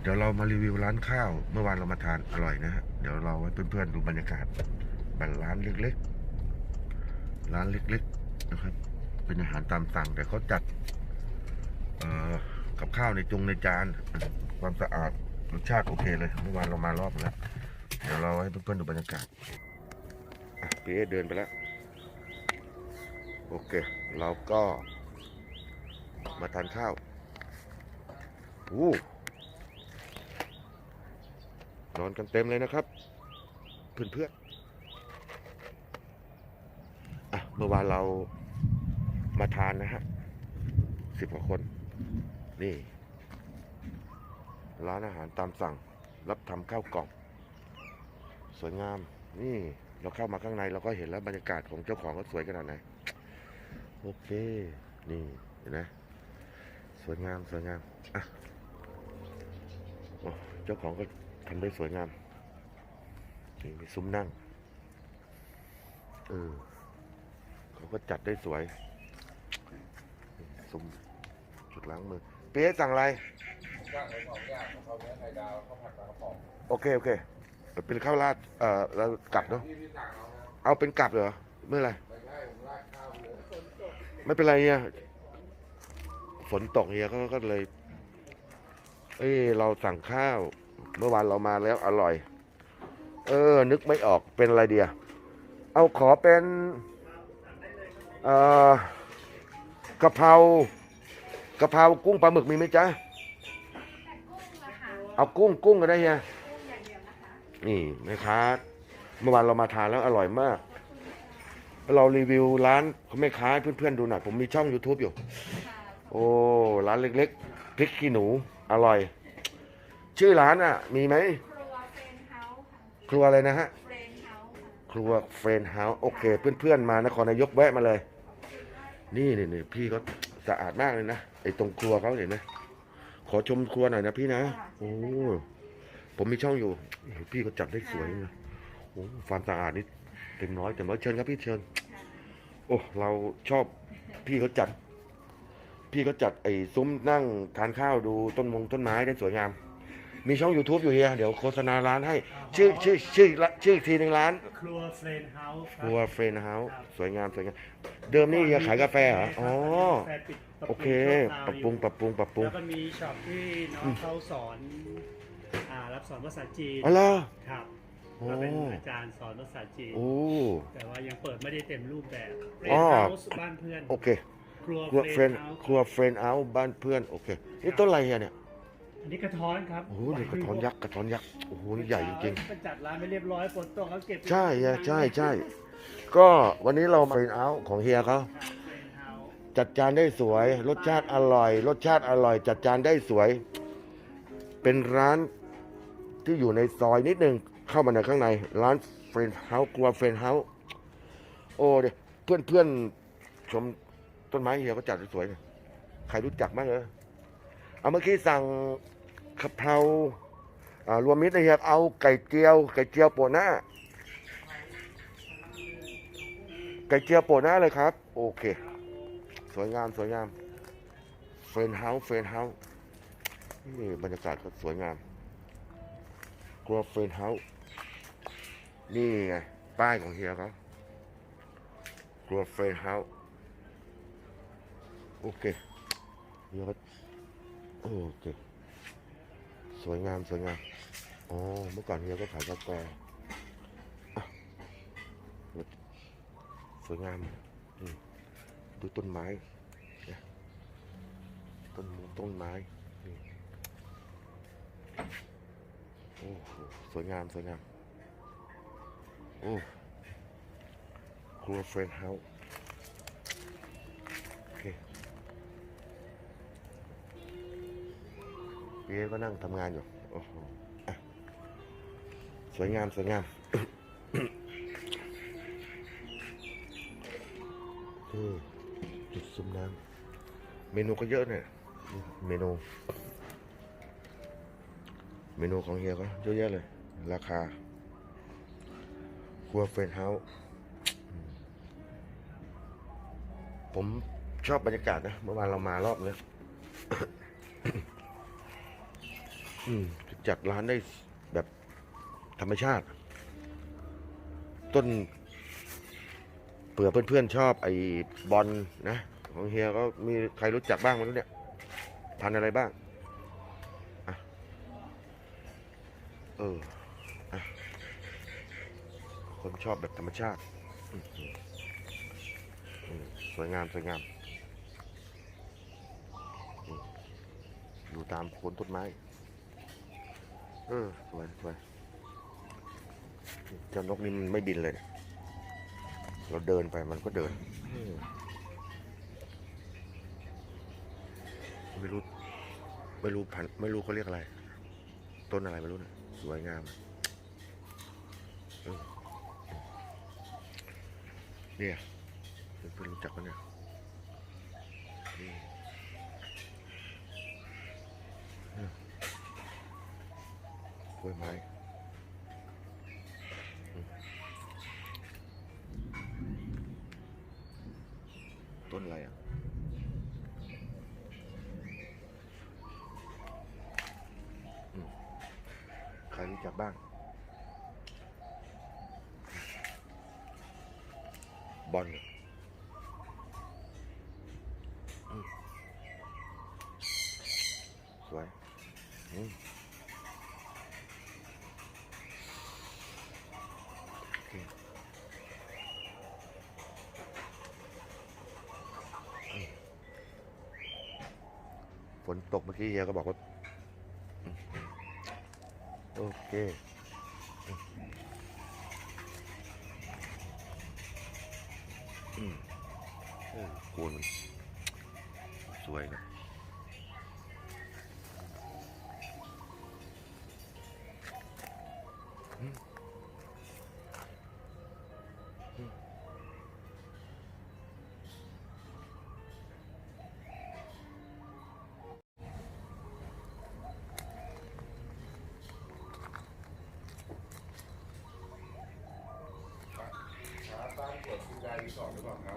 เดี๋ยวเรามารีวิวร้านข้าว เมื่อวานเรามาทานอร่อยนะฮะ เดี๋ยวเราให้เพื่อนๆดูบรรยากาศบันร้านเล็กๆ ร้านเล็กๆนะครับ เป็นอาหารตามสั่งแต่เขาจัดกับข้าวในจงในจาน ความสะอาดรสชาติโอเคเลย เมื่อวานเรามารอบแล้ว เดี๋ยวเราให้เพื่อนๆดูบรรยากาศพี่เอเดินไปแล้ว โอเค เราก็มาทานข้าวอู้ นอนกันเต็มเลยนะครับ เพื่อนๆอะเมื่อวานเรามาทานนะฮะสิบกว่าคน นี่ ร้านอาหารตามสั่ง รับทำข้าวกล่อง สวยงาม นี่เราเข้ามาข้างในเราก็เห็นแล้วบรรยากาศของเจ้าของก็สวยขนาดไหน โอเค นี่เห็นไหมสวยงาม สวยงาม อะโอ้เจ้าของก็ ทำได้สวยงามนี่มีซุ้มนั่งเออเขาก็จัดได้สวยซุ้มจุดล้างมือ เป๊ะสั่งอะไรย่างไว้สองอย่างของเขาเนื้อไข่ดาวข้าวผัดปลากระป๋องโอเค โอเค เป็นข้าวราดเอ่อแล้วกลับเนาะที่พี่สั่งเอานะเอาเป็นกลับเหรอเมื่อไหรไม่ใช่ผมราดข้าวเลยไม่เป็นไรเฮียฝนตกเฮียก็ก็เลย เอ้ยเราสั่งข้าว เมื่อวานเรามาแล้วอร่อย เออ นึกไม่ออกเป็นอะไรเดียเอาขอเป็นเอ่อกะเพรากะเพรากุ้งปลาหมึกมีไหมจ๊ะเอากุ้งกุ้งก็ได้เฮียนี่แม่ค้าเมื่อวานเรามาทานแล้วอร่อยมาก เรารีวิวร้านแม่ค้าเพื่อนๆดูหน่อยผมมีช่อง YouTube อยู่ โอ้ ร้านเล็กๆพริกขี้หนู อร่อย ชื่อร้านอะ มีไหมครัวเฟรนเฮาส์ค่ะครัวอะไรนะฮะเฟรนเฮาส์ค่ะครัวเฟรนเฮาส์โอเค เพื่อนๆมานครนายกแวะมาเลย นี่นี่นี่พี่เขาสะอาดมากเลยนะไอ้ตรงครัวเขาเห็นไหมขอชมครัวหน่อยนะพี่นะโอ้ผมมีช่องอยู่เฮ้ยพี่เขาจัดได้สวยนะโอ้ความสะอาดนี่เต็มร้อยเต็มร้อยเชิญครับพี่เชิญ โอ้เราชอบพี่เขาจัด พี่เขาจัดไอ้ซุ้มนั่งทานข้าวดูต้นมงต้นไม้ได้สวยงาม มีช่อง YouTube อยู่เฮียเดี๋ยวโฆษณาร้านให้ ชื่อชื่อชื่อละชื่ออีกทีหนึ่งร้าน ครัวเฟรนเฮาส์ครัวเฟรนเฮาส์สวยงามสวยงาม เดิมนี่เฮียขายกาแฟเหรอ อ๋อกาแฟปิดโอเค ปรับปรุงปรับปรุงปรับปรุง แล้วก็มีช็อปที่น้องเขาสอนอ่ารับสอนภาษาจีนอ๋อเหรอครับโอ้ก็เป็นอาจารย์สอนภาษาจีน โอ้ แต่ว่ายังเปิดไม่ได้เต็มรูปแบบเฟรอ๋นอเฮาส์บ้านเพื่อน โอเค ครัวครัวเฟเฟรรนนเฮาส์ครัวเฟรนเฮาส์บ้านเพื่อน โอเค นี่ต้นอะไรเฮียเนี่ย อันนี้กระท้อนครับโอ้โหนี่กระท้อนยักษ์กระท้อนยักษ์โอ้โหนี่ใหญ่จริงๆจัดร้านไม่เรียบร้อยฝนตกแล้วเก็บๆใช่เฮียใช่ใช่ก็วันนี้เรามาเฟรนเฮาส์ของเฮียเขาครับเฟรนเฮาส์จัดจานได้สวย รสชาติอร่อย รสชาติอร่อย จัดจานได้สวย เป็นร้านที่อยู่ในซอยนิดนึงเข้ามาในข้างใน ร้านเฟรนเฮาส์ครัวเฟรนเฮาส์โอ้เดี๋ยวเพื่อนเพื่อนชมต้นไม้เฮียก็จัดได้สวยนะใครรู้จักบ้างเออเอาเมื่อกี้สั่ง กะเพราอ่ารวมมิตรนะเฮียเอาไก่เจียว ไก่เจียวโปะหน้า ไก่เจียวโปะหน้าเลยครับ โอเค สวยงามสวยงามเฟรนเฮาส์เฟรนเฮาส์นี่บรรยากาศก็สวยงามครัวเฟรนเฮาส์นี่ไงป้ายของเฮียเขาครัวเฟรนเฮาส์โอเคเฮียโอเค สวยงามสวยงามอ๋อเมื่อก่อนเฮียก็ขายกาแฟสวยงามดูต้นไม้ต้นมงต้นไม้โอ้สวยงามสวยงามโอ้ครัวเฟรนเฮาส์ เอก็นั่งทำงานอยู่โอ้โหสวยงาม สวยงามจุดซุมน้ำเมนูก็เยอะเนี่ยเมนู เมนูของเฮียก็เยอะแยะเลย ราคา ครัวเฟรนเฮาส์ผมชอบบรรยากาศนะ เมื่อวานเรามารอบนึงน อืมจัดร้านได้แบบธรรมชาติ ต้นเผื่อเพื่อนๆชอบไอ้บอลนะ ของเฮียก็มีใครรู้จักบ้างมั้งเนี่ยพันอะไรบ้างอะเอออะคนชอบแบบธรรมชาติสวยงามสวยงามอยู่ตามโคนต้นไม้ เออสวยสวยเจ้านกนี่มันไม่บินเลย เราเดินไปมันก็เดิน ไม่รู้ ไม่รู้พันไม่รู้เขาเรียกอะไร ต้นอะไรไม่รู้นะสวยงามเนี่ยเพื่อนรู้จักกันเนี่ยนี่เนี่ย กล้วยไม้อืมต้นอะไรอะใครรู้จักบ้าง บอลเนี่ยสวย อืม นตกเมื่อกี้เฮียก็บอกว่า โอเคอืมเออโคนมันสวยนะ อ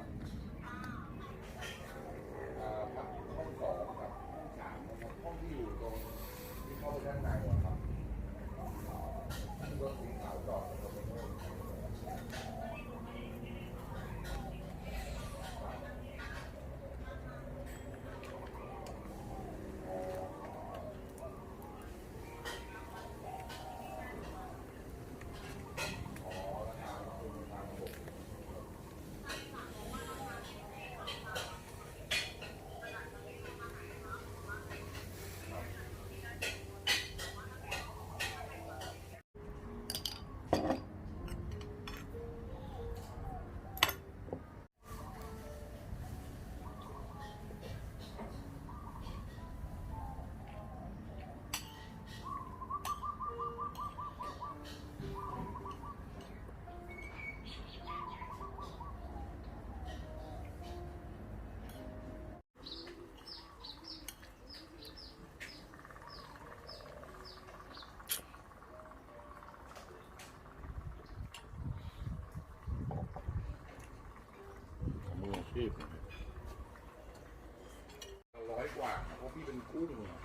มือ